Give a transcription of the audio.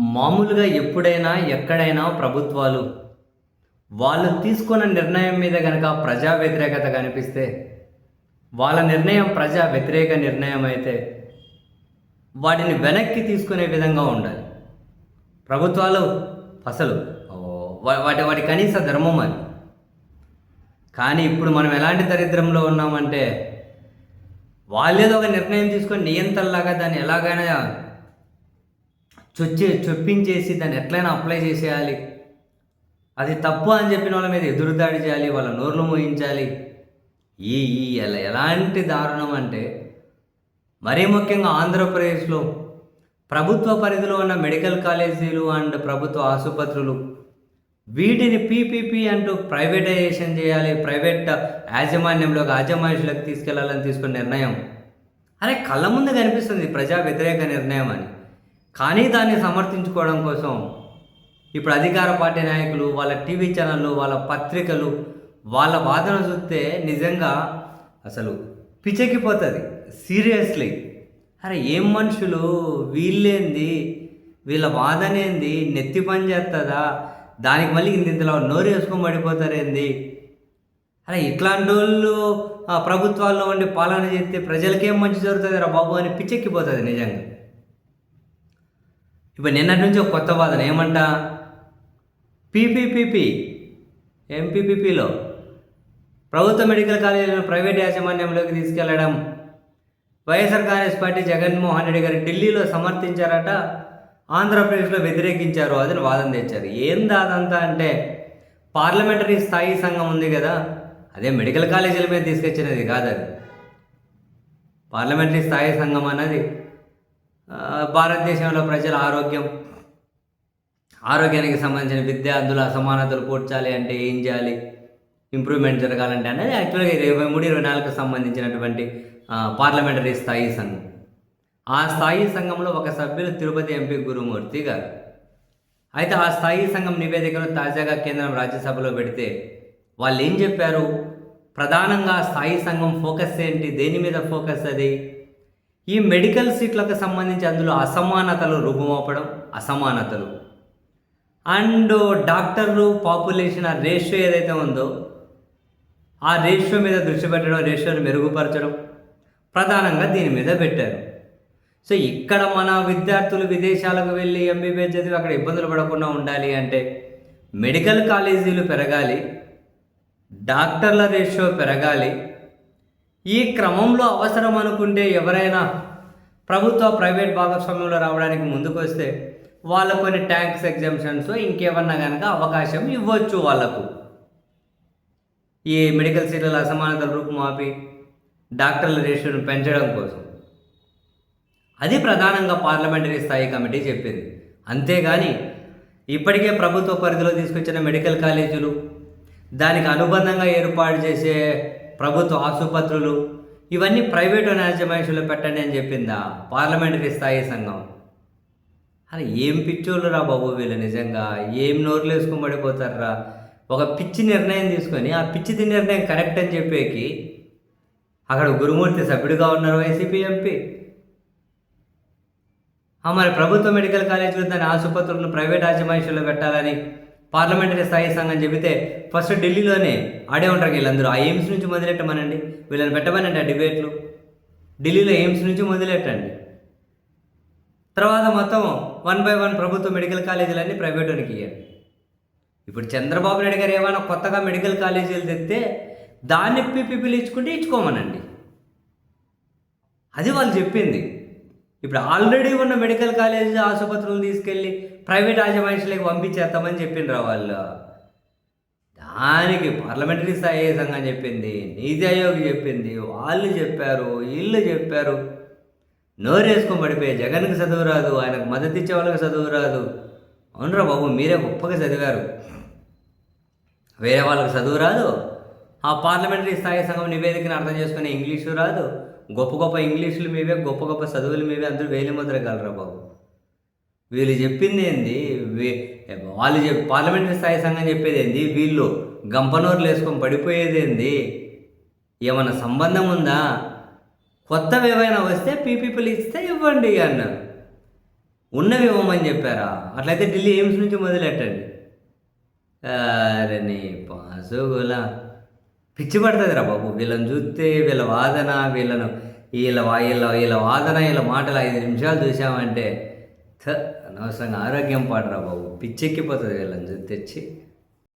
మామూలుగా ఎప్పుడైనా ఎక్కడైనా ప్రభుత్వాలు వాళ్ళు తీసుకున్న నిర్ణయం మీద కనుక ప్రజా వ్యతిరేకత కనిపిస్తే వాళ్ళ నిర్ణయం ప్రజా వ్యతిరేక నిర్ణయం అయితే వాటిని వెనక్కి తీసుకునే విధంగా ఉండాలి. ప్రభుత్వాలు అసలు వాటి వాటి కనీస ధర్మం అది. కానీ ఇప్పుడు మనం ఎలాంటి దరిద్రంలో ఉన్నామంటే వాళ్ళేదో ఒక నిర్ణయం తీసుకొని నియంత్రణలాగా దాన్ని ఎలాగైనా చొచ్చే చొప్పించేసి దాన్ని ఎట్లయినా అప్లై చేసేయాలి. అది తప్పు అని చెప్పిన వాళ్ళ మీద ఎదురుదాడి చేయాలి వాళ్ళ నోర్లు మోయించాలి. ఈ ఈ ఎలా ఎలాంటి దారుణం అంటే మరీ ముఖ్యంగా ఆంధ్రప్రదేశ్లో ప్రభుత్వ పరిధిలో ఉన్న మెడికల్ కాలేజీలు అండ్ ప్రభుత్వ ఆసుపత్రులు వీటిని పీపీపీ అంటూ ప్రైవేటైజేషన్ చేయాలి. ప్రైవేట్ యాజమాన్యంలోకి యాజమాన్యులకు తీసుకెళ్ళాలని తీసుకున్న నిర్ణయం. అరే కళ్ళ ముందు కనిపిస్తుంది ప్రజా వ్యతిరేక నిర్ణయం అని. కానీ దాన్ని సమర్థించుకోవడం కోసం ఇప్పుడు అధికార పార్టీ నాయకులు వాళ్ళ టీవీ ఛానళ్ళు వాళ్ళ పత్రికలు వాళ్ళ వాదన చూస్తే నిజంగా అసలు పిచ్చెక్కిపోతుంది. సీరియస్లీ. అరే ఏం మనుషులు? వీళ్ళేంది? వీళ్ళ వాదనేంది నెత్తి పని చేస్తుందా దానికి మళ్ళీ ఇంత ఇంతలో నోరు వేసుకొని పడిపోతారేంది? అరే ఇట్లాంటి వాళ్ళు ప్రభుత్వాల్లో ఉండి పాలన చేస్తే ప్రజలకేం మంచి జరుగుతుంది రా బాబు అని పిచ్చెక్కిపోతుంది నిజంగా. ఇప్పుడు నిన్నటి నుంచి ఒక కొత్త వాదన ఏమంట? పీపీపీపీ ఎంపీపీపీలో ప్రభుత్వ మెడికల్ కాలేజీలను ప్రైవేట్ యాజమాన్యంలోకి తీసుకెళ్ళడం వైఎస్ఆర్ కాంగ్రెస్ పార్టీ జగన్మోహన్ రెడ్డి గారు ఢిల్లీలో సమర్థించారట ఆంధ్రప్రదేశ్లో వ్యతిరేకించారు అదని వాదన తెచ్చారు. ఏం అదంతా అంటే? పార్లమెంటరీ స్థాయి సంఘం ఉంది కదా అదే మెడికల్ కాలేజీల మీద తీసుకొచ్చినది కాదు అది పార్లమెంటరీ స్థాయి సంఘం అన్నది. భారతదేశంలో ప్రజల ఆరోగ్యం ఆరోగ్యానికి సంబంధించిన విద్యార్థుల అసమానతలు పూడ్చాలి అంటే ఏం చేయాలి? ఇంప్రూవ్మెంట్ జరగాలంటే అనేది యాక్చువల్గా ఇరవై మూడు ఇరవై నాలుగుకు సంబంధించినటువంటి పార్లమెంటరీ స్థాయి సంఘం. ఆ స్థాయి సంఘంలో ఒక సభ్యులు తిరుపతి ఎంపీ గురుమూర్తి గారు. అయితే ఆ స్థాయి సంఘం నివేదికను తాజాగా కేంద్రం రాజ్యసభలో పెడితే వాళ్ళు ఏం చెప్పారు? ప్రధానంగా స్థాయి సంఘం ఫోకస్ ఏంటి? దేని మీద ఫోకస్ అది? ఈ మెడికల్ సీట్లకు సంబంధించి అందులో అసమానతలు రూపుమాపడం అసమానతలు. అండ్ డాక్టర్లు పాపులేషన్ ఆ రేషియో ఏదైతే ఉందో ఆ రేషియో మీద దృష్టి పెట్టడం రేషియోని మెరుగుపరచడం ప్రధానంగా దీని మీద పెట్టారు. సో ఇక్కడ మన విద్యార్థులు విదేశాలకు వెళ్ళి ఎంబీబీఎస్ చదివి అక్కడ ఇబ్బందులు పడకుండా ఉండాలి అంటే మెడికల్ కాలేజీలు పెరగాలి డాక్టర్ల రేషియో పెరగాలి ఈ క్రమంలో అవసరం అనుకుంటే ఎవరైనా ప్రభుత్వ ప్రైవేట్ భాగస్వామ్యంలో రావడానికి ముందుకు వస్తే వాళ్ళ కొన్ని ట్యాక్స్ ఎగ్జామ్షన్స్ ఇంకేమన్నా కనుక అవకాశం ఇవ్వచ్చు వాళ్ళకు. ఈ మెడికల్ సీట్ల అసమానతల రూపుమాపి డాక్టర్ల రేషియోను పెంచడం కోసం. అది ప్రధానంగా పార్లమెంటరీ స్థాయి కమిటీ చెప్పింది. అంతేగాని ఇప్పటికే ప్రభుత్వ పరిధిలో తీసుకొచ్చిన మెడికల్ కాలేజీలు దానికి అనుబంధంగా ఏర్పాటు చేసే ప్రభుత్వ ఆసుపత్రులు ఇవన్నీ ప్రైవేటు యాజమాన్యంలో పెట్టండి అని చెప్పిందా పార్లమెంటరీ స్థాయి సంఘం? అరే ఏం పిచ్చోళ్ళు రా బాబు వీళ్ళు నిజంగా? ఏం నోర్లు వేసుకుని పడిపోతారా ఒక పిచ్చి నిర్ణయం తీసుకొని ఆ పిచ్చిది నిర్ణయం కరెక్ట్ అని చెప్పేకి అక్కడ గురుమూర్తి సభ్యుడిగా ఉన్నారు వైసీపీ ఎంపీ. మరి ప్రభుత్వ మెడికల్ కాలేజీలు దాని ఆసుపత్రులను ప్రైవేట్ యాజమాన్యంలో పెట్టాలని పార్లమెంటరీ స్థాయి సంఘం చెబితే ఫస్ట్ ఢిల్లీలోనే ఆడే ఉంటారు వీళ్ళందరూ ఆ ఎయిమ్స్ నుంచి మొదలెట్టమనండి. వీళ్ళని పెట్టమనండి ఆ డిబేట్లు. ఢిల్లీలో ఎయిమ్స్ నుంచి మొదలెట్టండి. తర్వాత మొత్తం వన్ బై వన్ ప్రభుత్వ మెడికల్ కాలేజీలన్నీ ప్రైవేటునికి ఇవ్వండి ఇప్పుడు చంద్రబాబు నాయుడు గారు ఏమైనా కొత్తగా మెడికల్ కాలేజీలు తెస్తే దాన్ని పీపీపీలు ఇచ్చుకుంటే ఇచ్చుకోమనండి. అది వాళ్ళు చెప్పింది. ఇప్పుడు ఆల్రెడీ ఉన్న మెడికల్ కాలేజ్ ఆసుపత్రులను తీసుకెళ్ళి ప్రైవేట్ యాజమాన్యాలకు పంపించేస్తామని చెప్పిండ్రు వాళ్ళు. దానికి పార్లమెంటరీ స్థాయి సంఘం చెప్పింది నీతి ఆయోగ్ చెప్పింది వాళ్ళు చెప్పారు వీళ్ళు చెప్పారు. నోరేసుకొని పడిపోయి జగన్కి చదువు రాదు ఆయనకు మద్దతు ఇచ్చే వాళ్ళకి చదువు రాదు. అవునరా బాబు మీరే గొప్పగా చదివారు. వేరే వాళ్ళకి చదువు రాదు. ఆ పార్లమెంటరీ స్థాయి సంఘం నివేదికను అర్థం చేసుకునే ఇంగ్లీషు రాదు. గొప్ప గొప్ప ఇంగ్లీషులు మీవే గొప్ప గొప్ప చదువులు మీవే అందరూ వేలి ముద్రగలరా బాబు. వీళ్ళు చెప్పింది ఏంది? వాళ్ళు చెప్ పార్లమెంటరీ స్థాయి సంఘం చెప్పేది ఏంది? వీళ్ళు గంపనోర్లు వేసుకొని పడిపోయేది ఏంది? ఏమైనా సంబంధం ఉందా? కొత్తవి ఏమైనా వస్తే పీపీపీలు ఇస్తే ఇవ్వండి అన్నారు. ఉన్నవి ఇవ్వమని చెప్పారా? అట్లయితే ఢిల్లీ ఎయిమ్స్ నుంచి మొదలెట్టండి. అరే నీ పాసుగులా. పిచ్చి పడుతుందిరా బాబు. వీళ్ళని చూస్తే వీళ్ళ వాదన వీళ్ళను వీళ్ళ వీళ్ళ వీళ్ళ వాదన వీళ్ళ మాటలు ఐదు నిమిషాలు చూసామంటే అనవసరంగా ఆరోగ్యం పాడరా బాబు. పిచ్చెక్కిపోతుంది వీళ్ళని తెచ్చి.